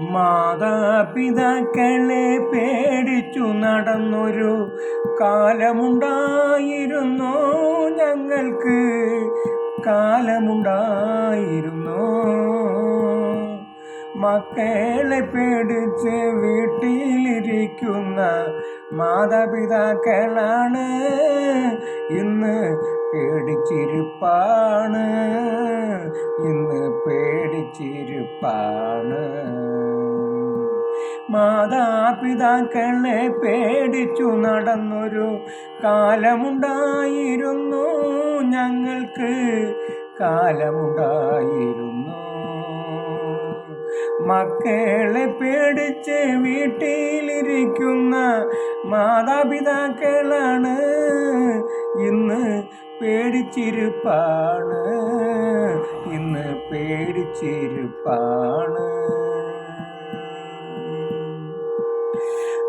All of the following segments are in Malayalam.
മാതാപിതാക്കളെ പേടിച്ചു നടന്നൊരു കാലമുണ്ടായിരുന്നു ഞങ്ങൾക്ക്? കാലമുണ്ടായിരുന്നു? മക്കളെ പേടിച്ച് വീട്ടിലിരിക്കുന്ന മാതാപിതാക്കളാണ് ഇന്ന് പേടിച്ചിരിപ്പാണ്. ഇന്ന് പേടിച്ചിരിപ്പാണ്. മാതാപിതാക്കളെ പേടിച്ചു നടന്നൊരു കാലമുണ്ടായിരുന്നു. ഞങ്ങൾക്ക് കാലമുണ്ടായിരുന്നു. മക്കളെ പേടിച്ച് വീട്ടിലിരിക്കുന്ന മാതാപിതാക്കളാണ് ഇന്ന് പേടിച്ചിരുപ്പാണ്. ഇന്ന് പേടിച്ചിരിപ്പാണ്.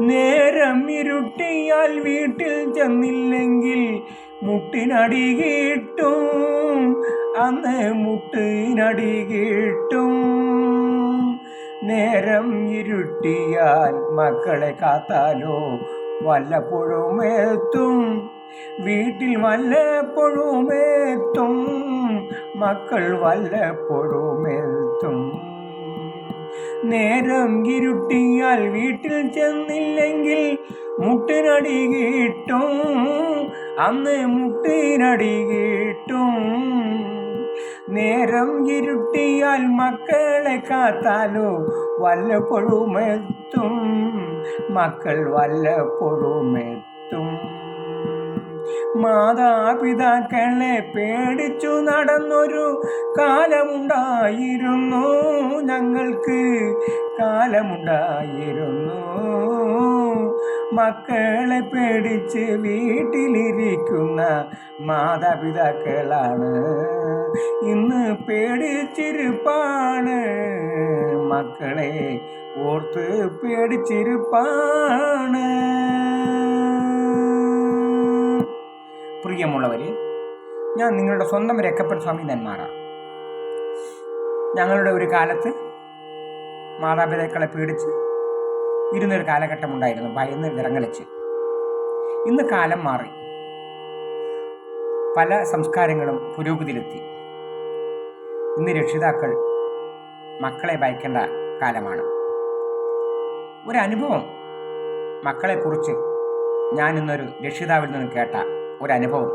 നേരം ഇരുട്ടിയാൽ വീട്ടിൽ ചെന്നില്ലെങ്കിൽ മുട്ടിനടി കിട്ടും. അന്ന് മുട്ടിനടി കിട്ടും. നേരം ഇരുട്ടിയാൽ മക്കളെ കാത്താലോ വല്ലപ്പോഴും എത്തും. വീട്ടിൽ വല്ലപ്പോഴും എത്തും. മക്കൾ വല്ലപ്പോഴും എത്തും. നേരം ഇരുട്ടിയാൽ വീട്ടിൽ ചെന്നില്ലെങ്കിൽ മുട്ടിനടി കിട്ടും. അന്ന് മുട്ടിനടി കിട്ടും. നേരം ഇരുട്ടിയാൽ മക്കളെ കാത്താലോ വല്ലപ്പോഴും എത്തും മക്കൾ വല്ലപ്പോഴും എത്തും മാതാപിതാക്കളെ പേടിച്ചു നടന്നൊരു കാലമുണ്ടായിരുന്നു. ഞങ്ങൾക്ക് കാലമുണ്ടായിരുന്നു. മക്കളെ പേടിച്ച് വീട്ടിലിരിക്കുന്ന മാതാപിതാക്കളാണ്. ഇന്ന് പേടിച്ചിരുപ്പാണ്. മക്കളെ ഓർത്ത് പേടിച്ചിരുപ്പാണ്. പ്രിയമുള്ളവരെ ഞാൻ നിങ്ങളുടെ സ്വന്തം രക്കപ്പൻ സ്വാമി നെന്മാറ ഞങ്ങളുടെ ഒരു കാലത്ത് മാതാപിതാക്കളെ പേടിച്ച് ഇരുന്നൊരു കാലഘട്ടം ഉണ്ടായിരുന്നു ഭയന്ന് വിറങ്ങലിച്ച്. ഇന്ന് കാലം മാറി. പല സംസ്കാരങ്ങളും പുരോഗതിയിലെത്തി. ഇന്ന് രക്ഷിതാക്കൾ മക്കളെ ഭയക്കേണ്ട കാലമാണ്. ഒരനുഭവം മക്കളെക്കുറിച്ച് ഞാനിന്നൊരു രക്ഷിതാവിൽ നിന്ന് കേട്ട ഒരനുഭവം.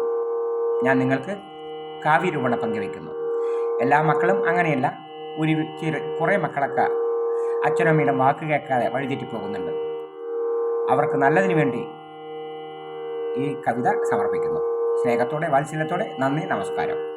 ഞാൻ നിങ്ങൾക്ക് കാവ്യരൂപണ പങ്കുവെക്കുന്നു എല്ലാ മക്കളും അങ്ങനെയല്ല. ഒരു കുറേ മക്കളൊക്കെ അച്ഛനമ്മയുടെ വാക്ക് കേൾക്കാതെ വഴിതെറ്റി പോകുന്നുണ്ട്. അവർക്ക് നല്ലതിന് വേണ്ടി ഈ കവിത സമർപ്പിക്കുന്നു. സ്നേഹത്തോടെ വാത്സല്യത്തോടെ നന്ദി നമസ്കാരം.